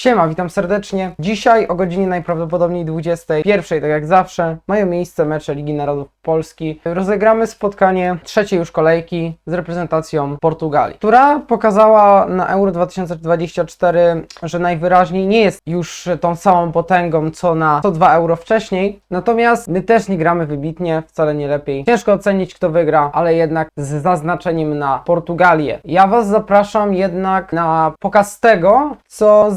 Siema, witam serdecznie. Dzisiaj o godzinie najprawdopodobniej 21, tak jak zawsze, mają miejsce mecze Ligi Narodów Polski. Rozegramy spotkanie trzeciej już kolejki z reprezentacją Portugalii, która pokazała na Euro 2024, że najwyraźniej nie jest już tą samą potęgą co na 102 euro wcześniej. Natomiast my też nie gramy wybitnie, wcale nie lepiej. Ciężko ocenić kto wygra, ale jednak z zaznaczeniem na Portugalię. Ja Was zapraszam jednak na pokaz tego, co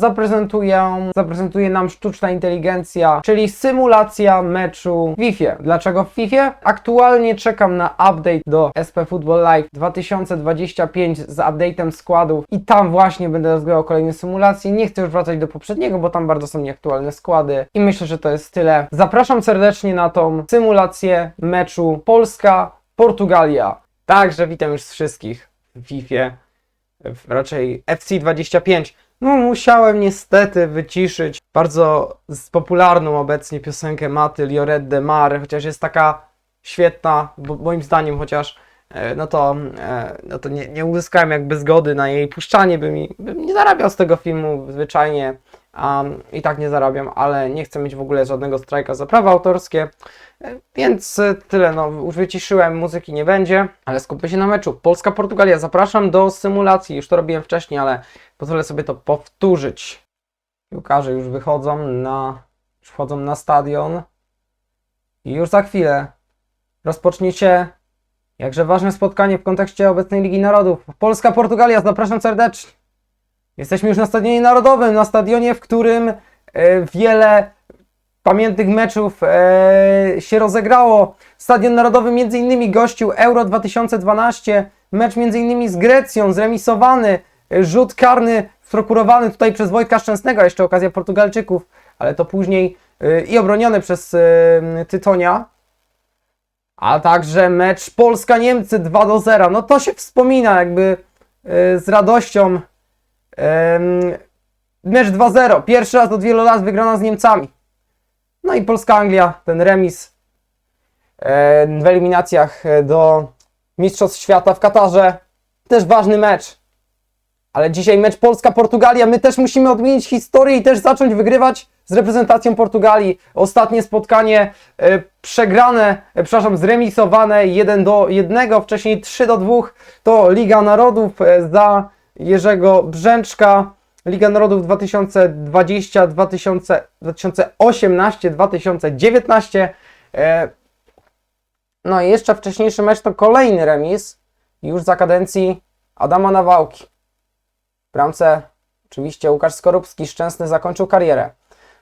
zaprezentuje nam sztuczna inteligencja, czyli symulacja meczu w FIFA. Dlaczego w FIFA? Aktualnie czekam na update do SP Football Live 2025 z update'em składów i tam właśnie będę rozgrywał kolejne symulacje. Nie chcę już wracać do poprzedniego, bo tam bardzo są nieaktualne składy i myślę, że to jest tyle. Zapraszam serdecznie na tą symulację meczu Polska-Portugalia. Także witam już wszystkich w FIFA raczej FC25. No, musiałem niestety wyciszyć bardzo popularną obecnie piosenkę Maty Lioret de Mar, chociaż jest taka świetna, bo moim zdaniem chociaż, e, no to, e, no to nie, nie uzyskałem jakby zgody na jej puszczanie, bym, bym nie zarabiał z tego filmu zwyczajnie, a i tak nie zarabiam, ale nie chcę mieć w ogóle żadnego strajka za prawa autorskie, e, więc e, tyle, no wyciszyłem, muzyki nie będzie, ale skupmy się na meczu. Polska-Portugalia, zapraszam do symulacji, już to robiłem wcześniej, ale pozwolę sobie to powtórzyć. Piłkarze już wychodzą na, już wchodzą na stadion i już za chwilę rozpoczniecie jakże ważne spotkanie w kontekście obecnej Ligi Narodów. Polska-Portugalia, zapraszam serdecznie. Jesteśmy już na stadionie narodowym, na stadionie, w którym e, wiele pamiętnych meczów e, się rozegrało. Stadion Narodowy między innymi gościł Euro 2012, mecz między innymi z Grecją, zremisowany, e, rzut karny prokurowany tutaj przez Wojtka Szczęsnego, jeszcze okazja Portugalczyków, ale to później i obroniony przez Tytonia. A także mecz Polska-Niemcy 2 do 0. No to się wspomina jakby z radością. Mecz 2-0. Pierwszy raz od wielu lat wygrana z Niemcami. No i Polska-Anglia, ten remis w eliminacjach e, do Mistrzostw Świata w Katarze. Też ważny mecz. Ale dzisiaj mecz Polska-Portugalia. My też musimy odmienić historię i też zacząć wygrywać z reprezentacją Portugalii. Ostatnie spotkanie e, przegrane, e, przepraszam, zremisowane 1 do 1, wcześniej 3 do 2. To Liga Narodów za Jerzego Brzęczka. Liga Narodów 2020, 2000, 2018, 2019. E, No i jeszcze wcześniejszy mecz to kolejny remis już za kadencji Adama Nawałki. W bramce oczywiście Łukasz Skorupski szczęsny zakończył karierę.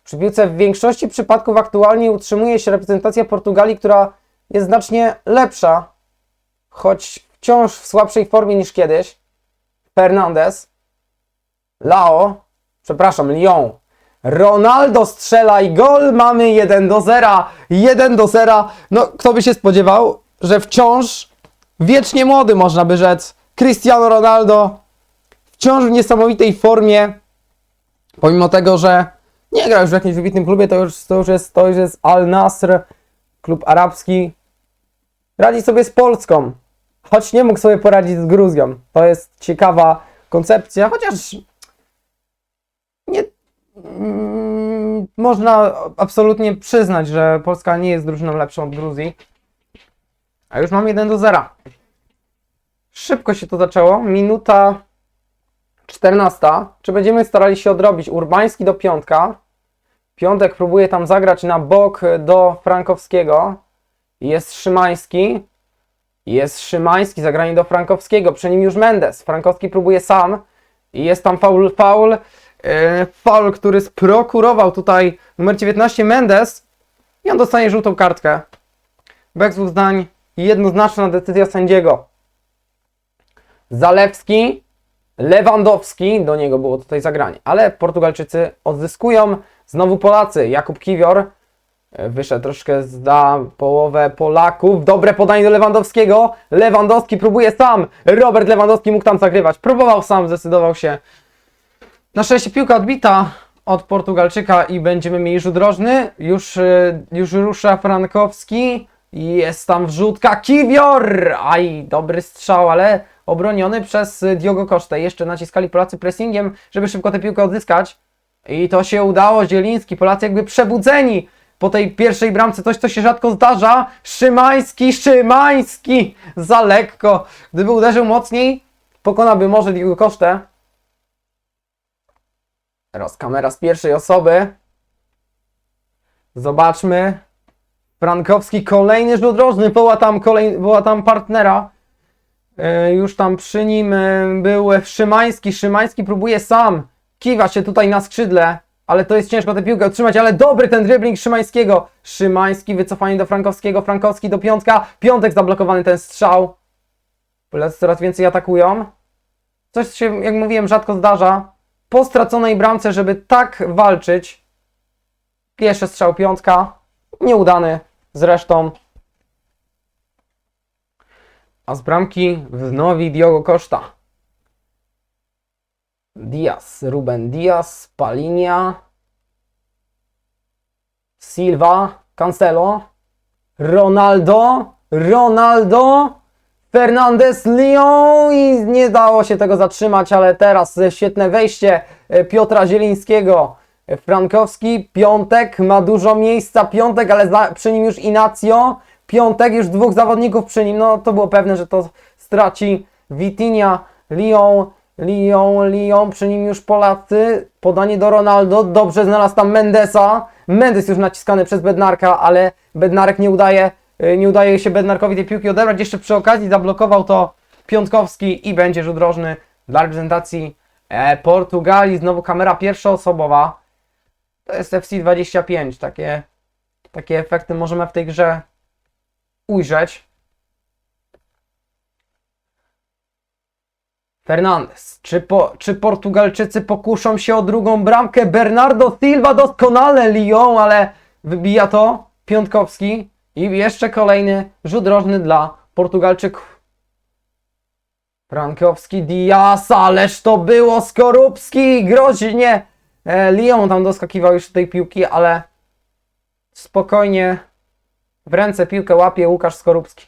Przy piłce w większości przypadków aktualnie utrzymuje się reprezentacja Portugalii, która jest znacznie lepsza, choć wciąż w słabszej formie niż kiedyś. Fernandez, Lao, przepraszam, Lyon. Ronaldo strzela i gol, mamy 1 do 0. 1 do 0. No, kto by się spodziewał, że wciąż wiecznie młody, można by rzec, Cristiano Ronaldo wciąż w niesamowitej formie, pomimo tego, że nie gra już w jakimś wybitnym klubie, to już, to już, jest, to już jest Al Nasr, klub arabski. Radzi sobie z Polską, choć nie mógł sobie poradzić z Gruzją. To jest ciekawa koncepcja, chociaż nie, mm, można absolutnie przyznać, że Polska nie jest drużyną lepszą od Gruzji. A już mam 1 do 0. Szybko się to zaczęło. Minuta 14. Czy będziemy starali się odrobić Urbański do piątka? Piątek próbuje tam zagrać na bok do Frankowskiego. Jest Szymański. Jest Szymański, zagranie do Frankowskiego. Przy nim już Mendes. Frankowski próbuje sam. I jest tam faul, faul. Yy, faul, który sprokurował tutaj numer 19 Mendes. I on dostanie żółtą kartkę. Bez dwóch zdań. Jednoznaczna decyzja sędziego. Zalewski, Lewandowski, do niego było tutaj zagranie, ale Portugalczycy odzyskują. Znowu Polacy, Jakub Kiwior e, wyszedł troszkę za połowę Polaków. Dobre podanie do Lewandowskiego. Lewandowski próbuje sam. Robert Lewandowski mógł tam zagrywać. Próbował sam, zdecydował się. Na szczęście piłka odbita od Portugalczyka i będziemy mieli rzut rożny. Już, e, już rusza Frankowski. Jest tam wrzutka. Kiwior! Aj, dobry strzał, ale obroniony przez Diogo Kosztę. Jeszcze naciskali Polacy pressingiem, żeby szybko tę piłkę odzyskać. I to się udało, Zieliński, Polacy jakby przebudzeni po tej pierwszej bramce, coś co się rzadko zdarza. Szymański, Szymański, za lekko. Gdyby uderzył mocniej, pokonałby może Diego Kosztę. Teraz kamera z pierwszej osoby. Zobaczmy. Frankowski, kolejny rzut rożny, woła tam, kolej, woła tam partnera. E, już tam przy nim e, był Szymański. Szymański próbuje sam. Kiwa się tutaj na skrzydle, ale to jest ciężko tę piłkę utrzymać, ale dobry ten dribbling Szymańskiego. Szymański, wycofanie do Frankowskiego, Frankowski do Piątka. Piątek zablokowany ten strzał. Polacy coraz więcej atakują. Coś się, jak mówiłem, rzadko zdarza. Po straconej bramce, żeby tak walczyć. Pierwszy strzał Piątka. Nieudany zresztą. A z bramki wnowi Diogo Costa. Diaz, Ruben Diaz, Palinia, Silva, Cancelo, Ronaldo, Ronaldo, Fernandez, Lyon i nie dało się tego zatrzymać, ale teraz świetne wejście e, Piotra Zielińskiego. Frankowski, Piątek, ma dużo miejsca, Piątek, ale za, przy nim już Inacio, Piątek, już dwóch zawodników przy nim, no to było pewne, że to straci Vitinha, Lyon, Lyon, Lyon, przy nim już Polacy, podanie do Ronaldo, dobrze znalazł tam Mendesa, Mendes już naciskany przez Bednarka, ale Bednarek nie udaje, y, nie udaje się Bednarkowi tej piłki odebrać, jeszcze przy okazji zablokował to Piątkowski i będzie rzut rożny dla reprezentacji e, Portugalii, znowu kamera pierwszoosobowa, to jest FC25, takie, takie efekty możemy w tej grze ujrzeć. Fernandez. Czy, po, czy Portugalczycy pokuszą się o drugą bramkę? Bernardo Silva doskonale Lyon, ale wybija to Piątkowski. I jeszcze kolejny rzut rożny dla Portugalczyków. Frankowski, Diaz, ależ to było Skorupski, groźnie. E, Lyon tam doskakiwał już tej piłki, ale spokojnie w ręce piłkę łapie Łukasz Skorupski.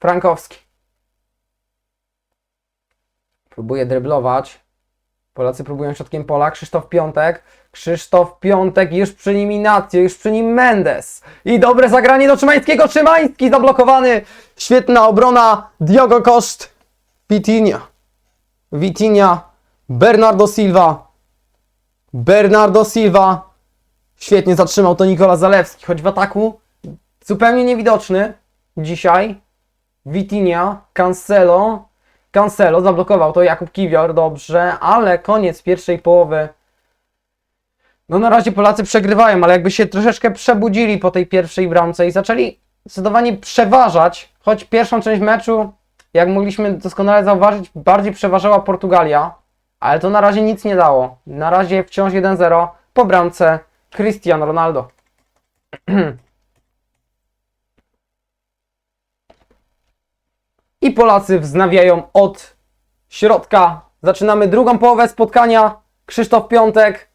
Frankowski. Próbuje dryblować. Polacy próbują środkiem pola. Krzysztof Piątek. Krzysztof Piątek, już przy nim Inacio, już przy nim Mendes. I dobre zagranie do Szymańskiego. Szymański zablokowany. Świetna obrona. Diogo Koszt. Vitinha. Vitinha. Bernardo Silva. Bernardo Silva. Świetnie zatrzymał to Nikola Zalewski, choć w ataku zupełnie niewidoczny dzisiaj. Vitinha, Cancelo. Cancelo zablokował to Jakub Kiwior, dobrze, ale koniec pierwszej połowy. No na razie Polacy przegrywają, ale jakby się troszeczkę przebudzili po tej pierwszej bramce i zaczęli zdecydowanie przeważać, choć pierwszą część meczu, jak mogliśmy doskonale zauważyć, bardziej przeważała Portugalia, ale to na razie nic nie dało. Na razie wciąż 1-0 po bramce Cristiano Ronaldo. I Polacy wznawiają od środka. Zaczynamy drugą połowę spotkania. Krzysztof Piątek,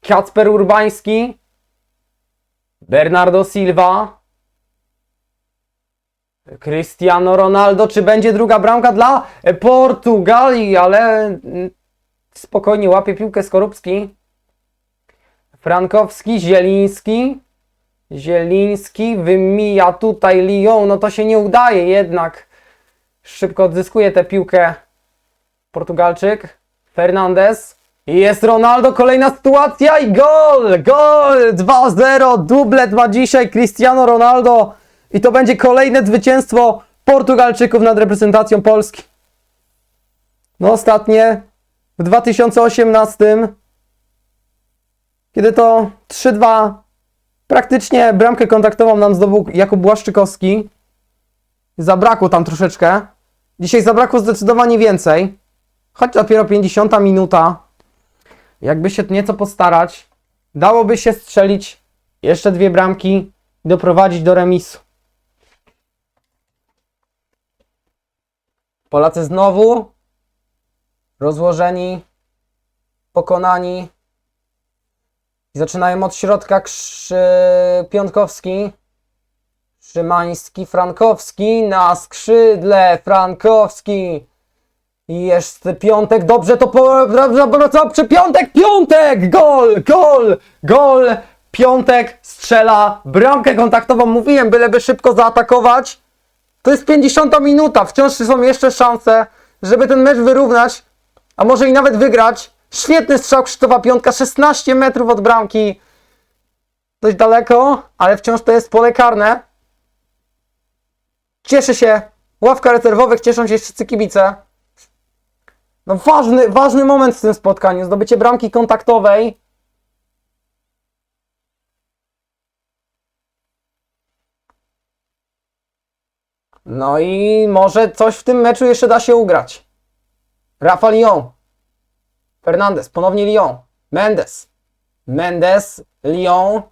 Kacper Urbański, Bernardo Silva, Cristiano Ronaldo. Czy będzie druga bramka dla Portugalii? Ale mm, spokojnie łapie piłkę Skorupski. Frankowski, Zieliński. Zieliński wymija tutaj Lyon. No to się nie udaje jednak. Szybko odzyskuje tę piłkę Portugalczyk. Fernandez. I Jest Ronaldo, kolejna sytuacja i gol! Gol! 2-0, dublet ma dzisiaj Cristiano Ronaldo. I to będzie kolejne zwycięstwo Portugalczyków nad reprezentacją Polski. No ostatnie w 2018 kiedy to 3-2 praktycznie bramkę kontaktową nam zdobył Jakub Błaszczykowski. Zabrakło tam troszeczkę. Dzisiaj zabrakło zdecydowanie więcej. Choć dopiero 50 minuta. Jakby się nieco postarać, dałoby się strzelić jeszcze dwie bramki i doprowadzić do remisu. Polacy znowu rozłożeni, pokonani. Zaczynają od środka Krzy... Piątkowski. Szymański, Frankowski na skrzydle. Frankowski. I jeszcze piątek, dobrze to po... dobrze, piątek, piątek, gol, gol, gol, piątek strzela bramkę kontaktową, mówiłem, byleby szybko zaatakować. To jest 50 minuta, wciąż są jeszcze szanse, żeby ten mecz wyrównać, a może i nawet wygrać. Świetny strzał Krzysztofa Piątka, 16 metrów od bramki. Dość daleko, ale wciąż to jest pole karne. Cieszy się, ławka rezerwowych, cieszą się wszyscy kibice. No ważny, ważny moment w tym spotkaniu, zdobycie bramki kontaktowej. No i może coś w tym meczu jeszcze da się ugrać. Rafa Lyon. Fernandez, ponownie Lyon. Mendes. Mendes, Lyon.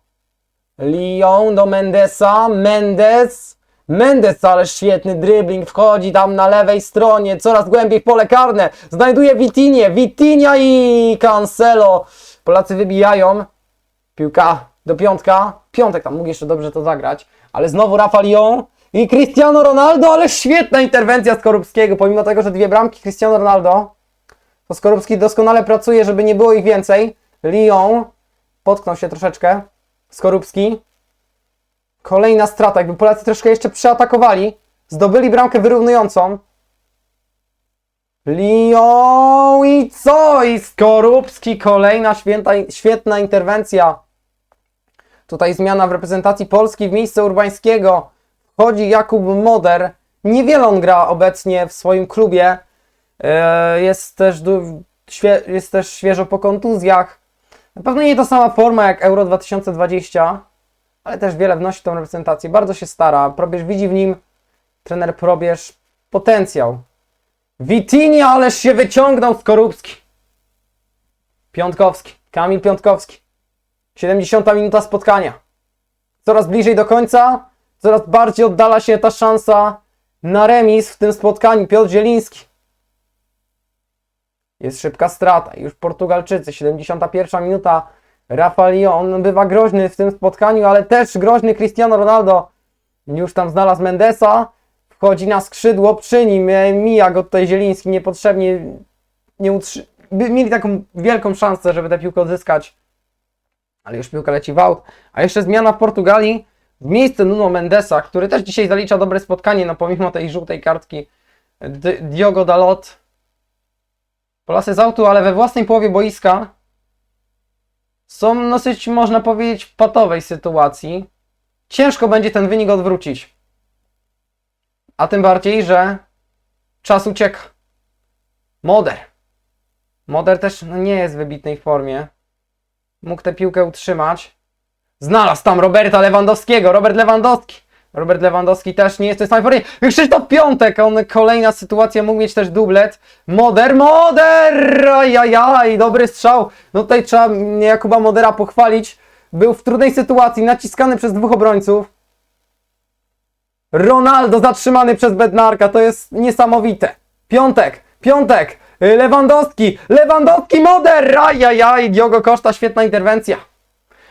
Lyon do Mendesa. Mendes. Mendes, ale świetny dribbling. Wchodzi tam na lewej stronie. Coraz głębiej w pole karne. Znajduje Witinię. Witinia i Cancelo. Polacy wybijają. Piłka do piątka. Piątek tam mógł jeszcze dobrze to zagrać. Ale znowu Rafa Lyon. I Cristiano Ronaldo, ale świetna interwencja Skorupskiego. Pomimo tego, że dwie bramki Cristiano Ronaldo, to Skorupski doskonale pracuje, żeby nie było ich więcej. Lyon potknął się troszeczkę. Skorupski. Kolejna strata. Jakby Polacy troszkę jeszcze przeatakowali. Zdobyli bramkę wyrównującą. Lyon i co? I Skorupski. Kolejna święta, świetna interwencja. Tutaj zmiana w reprezentacji Polski w miejsce Urbańskiego. Wchodzi Jakub Moder. Niewiele on gra obecnie w swoim klubie. E, Jest też, jest też świeżo po kontuzjach. Na pewno nie ta sama forma jak Euro 2020, ale też wiele wnosi w tą reprezentację. Bardzo się stara. Probierz widzi w nim, trener Probierz, potencjał. Witinia, ależ się wyciągnął Skorupski. Piątkowski, Kamil Piątkowski. 70 minuta spotkania. Coraz bliżej do końca, coraz bardziej oddala się ta szansa na remis w tym spotkaniu. Piotr Zieliński. Jest szybka strata. Już Portugalczycy, 71 minuta. Rafa Lyon bywa groźny w tym spotkaniu, ale też groźny Cristiano Ronaldo. Już tam znalazł Mendesa. Wchodzi na skrzydło przy nim. e, Mija go tutaj Zieliński niepotrzebnie. Nie utrzy... Mieli taką wielką szansę, żeby tę piłkę odzyskać. Ale już piłka leci w aut. A jeszcze zmiana w Portugalii. W miejsce Nuno Mendesa, który też dzisiaj zalicza dobre spotkanie, no pomimo tej żółtej kartki. Diogo Dalot. Polacy z autu, ale we własnej połowie boiska są dosyć, można powiedzieć, w patowej sytuacji. Ciężko będzie ten wynik odwrócić. A tym bardziej, że czas ucieka. Moder. Moder też no, nie jest w wybitnej formie. Mógł tę piłkę utrzymać. Znalazł tam Roberta Lewandowskiego. Robert Lewandowski. Robert Lewandowski też nie jest tej samej formie. Krzysztof Piątek, on kolejna sytuacja, mógł mieć też dublet. Moder, Moder! Ajajaj, dobry strzał. No tutaj trzeba Jakuba Modera pochwalić. Był w trudnej sytuacji, naciskany przez dwóch obrońców. Ronaldo zatrzymany przez Bednarka, to jest niesamowite. Piątek, Piątek, y, Lewandowski, Lewandowski, Moder! Ajajaj, Diogo Costa, świetna interwencja.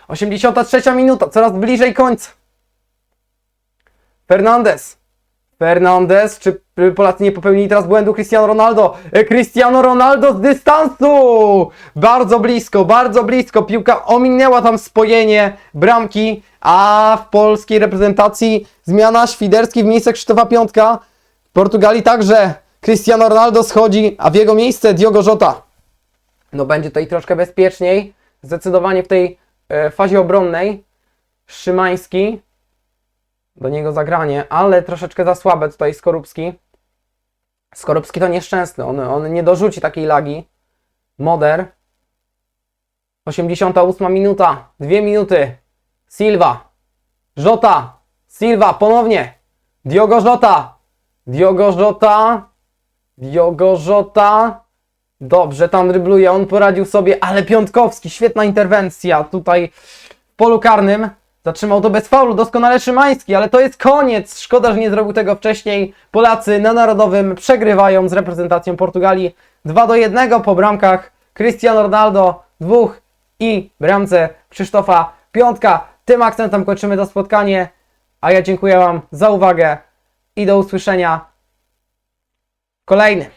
83 minuta, coraz bliżej końca. Fernandez. Fernandez, czy Polacy nie popełnili teraz błędu Cristiano Ronaldo? E, Cristiano Ronaldo z dystansu! Bardzo blisko, bardzo blisko. Piłka ominęła tam spojenie bramki, a w polskiej reprezentacji zmiana Świderski w miejsce Krzysztofa Piątka. W Portugalii także Cristiano Ronaldo schodzi, a w jego miejsce Diogo Jota. No będzie tutaj troszkę bezpieczniej. Zdecydowanie w tej e, fazie obronnej. Szymański do niego zagranie, ale troszeczkę za słabe tutaj Skorupski. Skorupski to nieszczęsny, on, on nie dorzuci takiej lagi. Moder. 88 minuta, 2 minuty. Silva. Żota. Silva ponownie. Diogo Żota. Diogo Żota. Diogo Żota. Dobrze tam drybluje, on poradził sobie, ale Piątkowski, świetna interwencja tutaj w polu karnym. Zatrzymał to bez faulu, doskonale Szymański, ale to jest koniec. Szkoda, że nie zrobił tego wcześniej. Polacy na Narodowym przegrywają z reprezentacją Portugalii 2 do 1 po bramkach Cristiano Ronaldo, dwóch i bramce Krzysztofa Piątka. Tym akcentem kończymy to spotkanie, a ja dziękuję Wam za uwagę i do usłyszenia w kolejnym.